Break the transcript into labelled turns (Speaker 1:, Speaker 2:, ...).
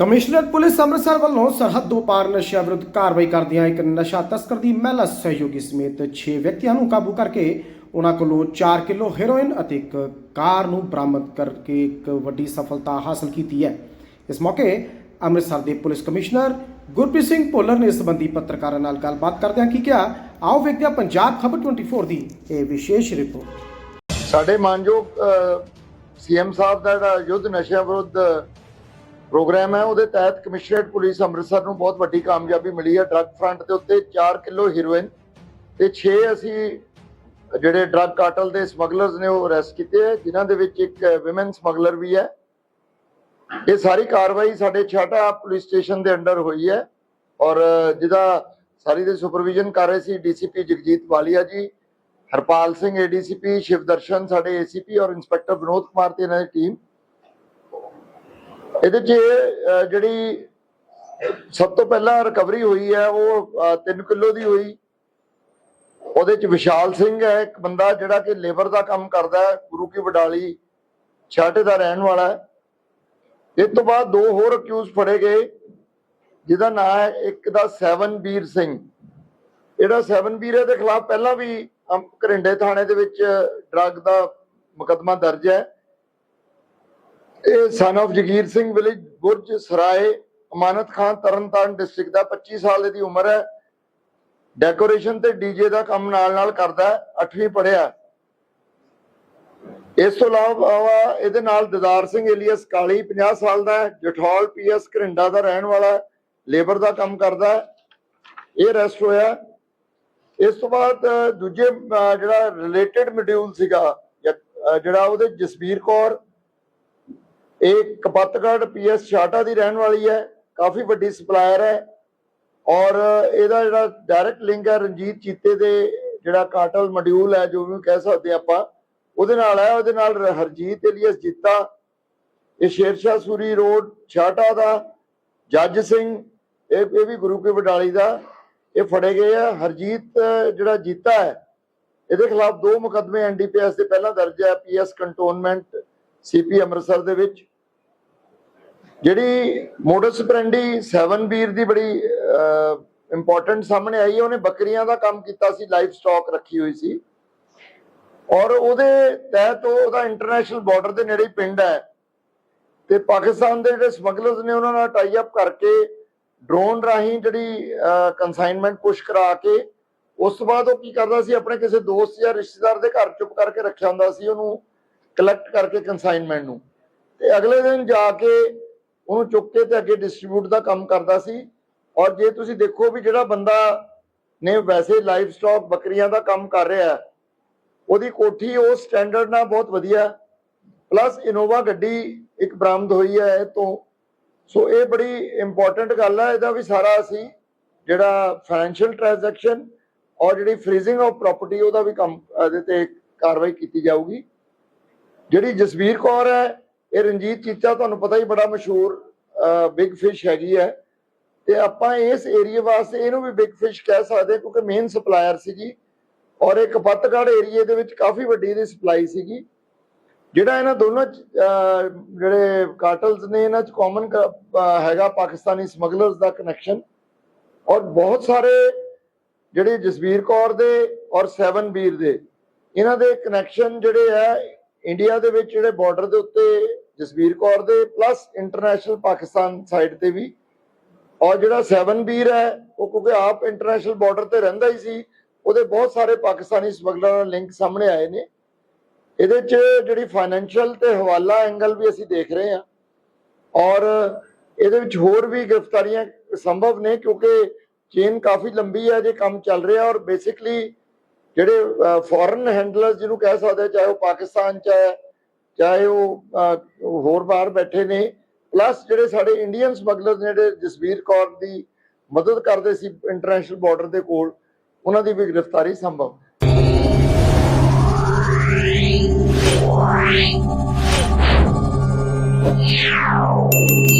Speaker 1: Commissioner police Amritsar ਵੱਲੋਂ ਸਰਹੱਦ ਤੋਂ ਨਸ਼ਿਆਂ ਵਿਰੁੱਧ ਕਾਰਵਾਈ ਕਰਦਿਆਂ ਇੱਕ ਨਸ਼ਾ ਤਸਕਰ ਦੀ ਮਹਿਲਾ ਸਹਿਯੋਗੀ ਸਮੇਤ 6 ਵਿਅਕਤੀਆਂ ਨੂੰ ਕਾਬੂ ਕਰਕੇ ਉਹਨਾਂ ਕੋਲੋਂ 4 ਕਿਲੋ ਹੈਰੋਇਨ ਅਤੇ ਇੱਕ ਕਾਰ ਨੂੰ ਬਰਾਮਦ ਕਰਕੇ ਇੱਕ ਵੱਡੀ ਸਫਲਤਾ ਹਾਸਲ ਕੀਤੀ ਹੈ। ਇਸ ਮੌਕੇ ਅੰਮ੍ਰਿਤਸਰ ਦੇ ਪੁਲਿਸ ਕਮਿਸ਼ਨਰ ਗੁਰਪ੍ਰੀਤ ਸਿੰਘ ਭੁੱਲਰ ਨੇ ਇਸ ਸੰਬੰਧੀ ਪੱਤਰਕਾਰਾਂ ਨਾਲ ਗੱਲਬਾਤ ਕਰਦਿਆਂ ਕੀ ਕਿਹਾ, ਆਓ ਵੇਖਦੇ ਹਾਂ ਪੰਜਾਬ ਖਬਰ 24 ਦੀ ਇਹ ਵਿਸ਼ੇਸ਼ ਰਿਪੋਰਟ।
Speaker 2: ਸਾਡੇ ਮਾਨਯੋਗ ਸੀਐਮ ਸਾਹਿਬ ਦਾ ਜਿਹੜਾ ਯੁੱਧ ਨਸ਼ਿਆਂ ਵਿਰੁੱਧ ਪ੍ਰੋਗਰਾਮ ਹੈ, ਉਹਦੇ ਤਹਿਤ ਕਮਿਸ਼ਨਰੇਟ ਪੁਲਿਸ ਅੰਮ੍ਰਿਤਸਰ ਨੂੰ ਬਹੁਤ ਵੱਡੀ ਕਾਮਯਾਬੀ ਮਿਲੀ ਹੈ। ਡਰੱਗ ਫਰੰਟ ਦੇ ਉੱਤੇ 4 ਕਿਲੋ ਹੀਰੋਇਨ ਤੇ 6 ਅਸੀਂ ਜਿਹੜੇ ਡਰੱਗ ਕਾਰਟਲ ਦੇ ਸਮਗਲਰਸ ਨੇ, ਉਹ ਅਰੈਸਟ ਕੀਤੇ ਹੈ, ਜਿਨ੍ਹਾਂ ਦੇ ਵਿੱਚ ਇੱਕ ਔਮਨ ਸਮਗਲਰ ਵੀ ਹੈ। ਇਹ ਸਾਰੀ ਕਾਰਵਾਈ ਸਾਡੇ ਛਾਟਾ ਪੁਲਿਸ ਸਟੇਸ਼ਨ ਦੇ ਅੰਡਰ ਹੋਈ ਹੈ ਔਰ ਜਿਹਦਾ ਸਾਰੀ ਦੇ ਸੁਪਰਵਿਜ਼ਨ ਕਰ ਰਹੇ ਸੀ ਡੀਸੀਪੀ ਜਗਜੀਤ ਵਾਲੀਆ ਜੀ, ਹਰਪਾਲ ਸਿੰਘ ਏਡੀਸੀਪੀ ਸ਼ਿਵਦਰਸ਼ਨ ਸਾਡੇ ਏਸੀਪੀ ਔਰ ਇੰਸਪੈਕਟਰ ਵਿਨੋਦ ਕੁਮਾਰ ਤੇ ਇਹਨਾਂ ਦੀ ਟੀਮ ਇਹਦੇ 'ਚ ਜਿਹੜੀ ਸਭ ਤੋਂ ਪਹਿਲਾਂ ਰਿਕਵਰੀ ਹੋਈ ਹੈ, ਉਹ 3 ਕਿਲੋ ਦੀ ਹੋਈ। ਉਹਦੇ 'ਚ ਵਿਸ਼ਾਲ ਸਿੰਘ ਹੈ, ਇੱਕ ਬੰਦਾ ਜਿਹੜਾ ਕਿ ਲੇਬਰ ਦਾ ਕੰਮ ਕਰਦਾ ਹੈ, ਗੁਰੂ ਕੀ ਵਡਾਲੀ, ਛਾਟੇ ਦਾ ਰਹਿਣ ਵਾਲਾ ਹੈ। ਇਸ ਤੋਂ ਬਾਅਦ ਦੋ ਹੋਰ ਅਕਿਊਜ਼ ਫੜੇ ਗਏ, ਜਿਹਦਾ ਨਾਮ ਹੈ ਇੱਕ ਦਾ ਸੈਵਨ ਵੀਰ ਸਿੰਘ। ਜਿਹੜਾ ਸੈਵਨ ਵੀਰ ਦੇ ਖਿਲਾਫ ਪਹਿਲਾਂ ਵੀ ਘਰਿੰਡੇ ਥਾਣੇ ਦੇ ਵਿੱਚ ਡਰੱਗ ਦਾ ਮੁਕੱਦਮਾ ਦਰਜ ਹੈ। ਇਹ son of Jagir Singh village Burj Sarai Amanat Khan Tarn Taran district ਦਾ 25 ਸਾਲ ਦੀ ਉਮਰ ਹੈ। ਡੈਕੋਰੇਸ਼ਨ ਤੇ ਡੀਜੇ ਦਾ ਕੰਮ ਨਾਲ ਨਾਲ ਕਰਦਾ ਹੈ 8ਵੀਂ ਪੜ੍ਹਿਆ ਇਸ ਤੋਂ ਇਲਾਵਾ ਇਹਦੇ ਨਾਲ ਦਿਦਾਰ ਸਿੰਘ ਏਲੀਅਸ ਕਾਲੀ 50 ਸਾਲ ਦਾ ਹੈ ਜਠੌਲ ਪੀਐਸ ਘਰਿੰਡਾ ਦਾ ਰਹਿਣ ਵਾਲਾ ਹੈ ਲੇਬਰ ਦਾ ਕੰਮ ਕਰਦਾ ਹੈ। ਇਹ ਅਰੈਸਟ ਹੋਇਆ ਇਸ ਤੋਂ ਬਾਅਦ ਦੂਜੇ ਅ, ਜਿਹੜਾ ਰਿਲੇਟਡ ਮੋਡਿਊਲ ਸੀਗਾ ਜਿਹੜਾ ਉਹਦੇ ਜਸਵੀਰ ਕੌਰ ਇਹ ਕਪੱਤਗੜ ਪੀਐਸ ਛਾਟਾ ਦੀ ਰਹਿਣ ਵਾਲੀ ਹੈ, ਕਾਫੀ ਵੱਡੀ ਸਪਲਾਇਰ ਹੈ ਔਰ ਇਹਦਾ ਜਿਹੜਾ ਡਾਇਰੈਕਟ ਲਿੰਕ ਹੈ ਰਣਜੀਤ ਚੀਤੇ ਦੇ ਜਿਹੜਾ ਕਾਟਲ ਮੋਡਿਊਲ ਹੈ, ਜੋ ਵੀ ਕਹਿ ਸਕਦੇ ਆਪਾਂ, ਉਹਦੇ ਨਾਲ ਹੈ, ਉਹਦੇ ਨਾਲ ਹਰਜੀਤ ਏਲੀਅਸ ਜੀਤਾ, ਇਹ ਸ਼ੇਰਸ਼ਾਹ ਸੂਰੀ ਰੋਡ ਛਾਟਾ ਦਾ, ਜੱਜ ਸਿੰਘ, ਇਹ ਇਹ ਵੀ ਗੁਰੂ ਕੀ ਵਡਾਲੀ ਦਾ, ਇਹ ਫੜੇ ਗਏ ਆ, ਹਰਜੀਤ ਜਿਹੜਾ ਜੀਤਾ ਹੈ, ਇਹਦੇ ਖਿਲਾਫ ਦੋ ਮੁਕੱਦਮੇ ਐਨਡੀਪੀਐਸ ਦੇ ਪਹਿਲਾਂ ਦਰਜ ਹੈ ਪੀਐਸ ਕੰਟੋਨਮੈਂਟ ਸੀਪੀ ਅੰਮ੍ਰਿਤਸਰ ਦੇ ਵਿੱਚ। ਜਿਹੜੀ ਮੋਡਸ ਪ੍ਰੈਂਡੀ 7 ਵੀਰ ਦੀ ਬੜੀ ਇੰਪੋਰਟੈਂਟ ਸਾਹਮਣੇ ਆਈ ਹੈ ਉਹਨੇ ਬੱਕਰੀਆਂ ਦਾ ਕੰਮ ਕੀਤਾ ਸੀ ਲਾਈਵ ਸਟਾਕ ਰੱਖੀ ਹੋਈ ਸੀ। ਔਰ ਉਹਦੇ ਤਹਿਤ ਉਹਦਾ ਇੰਟਰਨੈਸ਼ਨਲ ਬਾਰਡਰ ਦੇ ਨੇੜੇ ਹੀ ਪਿੰਡ ਹੈ। ਤੇ ਪਾਕਿਸਤਾਨ ਦੇ ਜਿਹੜੇ ਸਮਗਲਰਸ ਨੇ, ਉਹਨਾਂ ਨਾਲ ਟਾਈ ਅਪ ਕਰਕੇ ਡਰੋਨ ਰਾਹੀਂ ਜਿਹੜੀ ਕਨਸਾਈਨਮੈਂਟ ਪੁਸ਼ ਕਰਾ ਕੇ, ਉਸ ਤੋਂ ਬਾਅਦ ਉਹ ਕੀ ਕਰਦਾ ਸੀ, ਆਪਣੇ ਕਿਸੇ ਦੋਸਤ ਜਾਂ ਰਿਸ਼ਤੇਦਾਰ ਦੇ ਘਰ ਚੁੱਪ ਕਰਕੇ ਰੱਖਿਆ ਹੁੰਦਾ ਸੀ, ਉਹਨੂੰ ਕਲੈਕਟ ਕਰਕੇ ਕਨਸਾਈਨਮੈਂਟ ਨੂੰ। ਤੇ ਅਗਲੇ ਦਿਨ ਜਾ ਕੇ ਉਹਨੂੰ ਚੁੱਕ ਕੇ ਤੇ ਅੱਗੇ ਡਿਸਟ੍ਰੀਬਿਊਟ ਦਾ ਕੰਮ ਕਰਦਾ ਸੀ। ਔਰ ਜੇ ਤੁਸੀਂ ਦੇਖੋ ਵੀ ਜਿਹੜਾ ਬੰਦਾ ਨੇ ਵੈਸੇ ਲਾਈਵ ਸਟਾਕ ਬੱਕਰੀਆਂ ਦਾ ਕੰਮ ਕਰ ਰਿਹਾ ਉਹਦੀ ਕੋਠੀ ਉਸ ਸਟੈਂਡਰਡ ਨਾਲ ਬਹੁਤ ਵਧੀਆ ਪਲੱਸ ਇਨੋਵਾ ਗੱਡੀ ਇੱਕ ਬਰਾਮਦ ਹੋਈ ਹੈ ਤੋਂ। ਸੋ ਇਹ ਬੜੀ ਇੰਪੋਰਟੈਂਟ ਗੱਲ ਹੈ, ਇਹਦਾ ਵੀ ਸਾਰਾ ਅਸੀਂ ਜਿਹੜਾ ਫਾਈਨੈਂਸ਼ੀਅਲ ਟ੍ਰਾਂਜੈਕਸ਼ਨ ਔਰ ਜਿਹੜੀ ਫ੍ਰੀਜ਼ਿੰਗ ਆਫ ਪ੍ਰਾਪਰਟੀ ਉਹਦਾ ਵੀ ਕੰਮ, ਇਹਦੇ ਤੇ ਕਾਰਵਾਈ ਕੀਤੀ ਜਾਊਗੀ। ਜਿਹੜੀ ਜਸਵੀਰ ਕੌਰ ਹੈ ਇਹ ਰਣਜੀਤ ਚੀਚਾ ਤੁਹਾਨੂੰ ਪਤਾ ਹੀ ਬੜਾ ਮਸ਼ਹੂਰ ਬਿਗ ਫਿਸ਼ ਹੈਗੀ ਹੈ। ਤੇ ਆਪਾਂ ਇਸ ਏਰੀਆ ਵਾਸਤੇ ਇਹਨੂੰ ਵੀ ਬਿਗ ਫਿਸ਼ ਕਹਿ ਸਕਦੇ ਕਿਉਂਕਿ ਮੇਨ ਸਪਲਾਇਰ ਸੀਗੀ। ਔਰ ਇਹ ਕਪੱਤਗੜ ਏਰੀਏ ਦੇ ਵਿੱਚ ਕਾਫੀ ਵੱਡੀ ਦੀ ਸਪਲਾਈ ਸੀਗੀ। ਜਿਹੜਾ ਇਹਨਾਂ ਦੋਨੋਂ 'ਚ, ਜਿਹੜੇ ਕਾਰਟਲਸ ਨੇ ਇਹਨਾਂ ਚ ਕਾਮਨ ਹੈਗਾ ਪਾਕਿਸਤਾਨੀ ਸਮਗਲਰਸ ਦਾ ਕਨੈਕਸ਼ਨ ਔਰ ਬਹੁਤ ਸਾਰੇ ਜਿਹੜੇ ਜਸਵੀਰ ਕੌਰ ਦੇ ਔਰ ਸੈਵਨ ਵੀਰ ਦੇ ਇਹਨਾਂ ਦੇ ਕਨੈਕਸ਼ਨ ਜਿਹੜੇ ਹੈ ਇੰਡੀਆ ਦੇ ਵਿੱਚ ਜਿਹੜੇ ਬਾਰਡਰ ਦੇ ਉੱਤੇ ਜਸਵੀਰ ਕੌਰ ਦੇ ਪਲੱਸ ਇੰਟਰਨੈਸ਼ਨਲ ਪਾਕਿਸਤਾਨ ਸਾਈਡ ਤੇ ਵੀ। ਔਰ ਜਿਹੜਾ ਸੈਵਨ ਹੈ, ਉਹ ਕਿਉਂਕਿ ਆਪ ਇੰਟਰਨੈਸ਼ਨਲ ਬਾਰਡਰ ਤੇ ਰਹਿੰਦਾ ਹੀ ਸੀ, ਉਹਦੇ ਬਹੁਤ ਸਾਰੇ ਪਾਕਿਸਤਾਨੀ ਸਮਗਲਰਾਂ ਨਾਲ ਲਿੰਕ ਸਾਹਮਣੇ ਆਏ ਨੇ। ਇਹਦੇ ਚ ਜਿਹੜੀ ਫਾਈਨੈਂਸ਼ੀਅਲ ਤੇ ਹਵਾਲਾ ਐਂਗਲ ਵੀ ਅਸੀਂ ਦੇਖ ਰਹੇ ਹਾਂ। ਔਰ ਇਹਦੇ ਵਿੱਚ ਹੋਰ ਵੀ ਗ੍ਰਿਫਤਾਰੀਆਂ ਸੰਭਵ ਨੇ, ਕਿਉਂਕਿ ਚੇਨ ਕਾਫੀ ਲੰਬੀ ਹੈ, ਜੇ ਕੰਮ ਚੱਲ ਰਿਹਾ। ਔਰ ਬੇਸਿਕਲੀ ਜਿਹੜੇ ਫੋਰਨ ਹੈਂਡਲਰਸ ਜਿਹਨੂੰ ਕਹਿ ਸਕਦੇ ਚਾਹੇ ਉਹ ਪਾਕਿਸਤਾਨ ਚ ਹੈ ਚਾਹੇ ਉਹ ਹੋਰ ਬਾਹਰ ਬੈਠੇ ਨੇ ਪਲੱਸ ਜਿਹੜੇ ਸਾਡੇ ਇੰਡੀਅਨ ਸਮਗਲਰ ਨੇ ਜਿਹੜੇ ਜਸਵੀਰ ਕੌਰ ਦੀ ਮਦਦ ਕਰਦੇ ਸੀ ਇੰਟਰਨੈਸ਼ਨਲ ਬਾਰਡਰ ਦੇ ਕੋਲ ਉਹਨਾਂ ਦੀ ਵੀ ਗ੍ਰਿਫਤਾਰੀ ਸੰਭਵ
Speaker 3: Yeah.